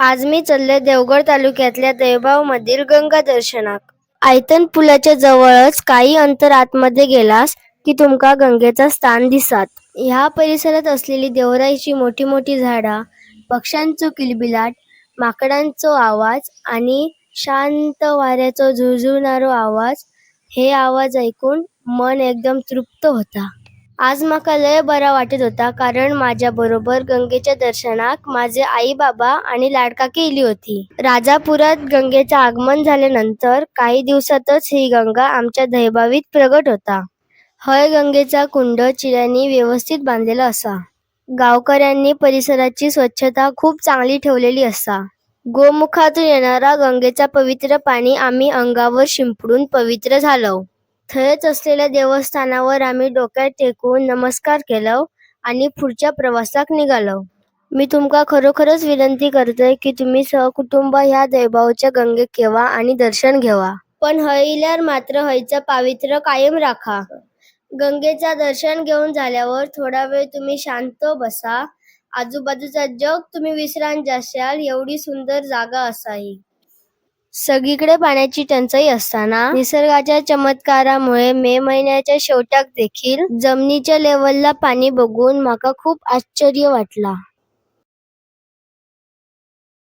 आज मी चालले देवगड तालुक्यातल्या दैबाव मधील गंगा दर्शनाक. आयतन पुलाच्या जवळच काही अंतर आतमध्ये गेलास की तुमका गंगेचा स्थान दिसात. ह्या परिसरात असलेली देवराईची मोठी मोठी झाडा पक्ष्यांचो किलबिलाट माकडांचो आवाज आणि शांत वाऱ्याचो झुळझुळणारो आवाज हे आवाज ऐकून मन एकदम तृप्त होता. आज म्हाका लय बरा वाटत होता कारण माझ्या बरोबर गंगेच्या दर्शनाक माझे आई बाबा आणि लाडकाकी इली होती. राजापुरात गंगेचे आगमन झाल्यानंतर काही दिवसातच ही गंगा आमच्या दैभावीत प्रगट होता. हय गंगेचा कुंड चिऱ्यांनी व्यवस्थित बांधलेला असा. गावकऱ्यांनी परिसराची स्वच्छता खूप चांगली ठेवलेली असा. गोमुखातून येणारा गंगेचा पवित्र पाणी आम्ही अंगावर शिंपडून पवित्र झालो थंयच असलेल्या देवस्थानावर आम्ही डोक्यात टेकून नमस्कार केलो आणि पुढच्या प्रवासाक निघालो मी तुमका खरोखरच विनंती करतोय की तुम्ही सहकुटुंब ह्या दैभावच्या गंगेक येवा आणि दर्शन घेवा. पण हयल्यार मात्र हयचं पावित्र्य कायम राखा. गंगेचा दर्शन घेऊन झाल्यावर थोडा वेळ तुम्ही शांत बसा. आजूबाजूचा जग तुम्ही विसरान जाशाल एवढी सुंदर जागा असा ही सगळीकडे पाण्याची टंचाई असताना निसर्गाच्या चमत्कारामुळे मे महिन्याच्या शेवटाक देखील जमिनीच्या लेवलला पाणी बघून माका खूप आश्चर्य वाटला.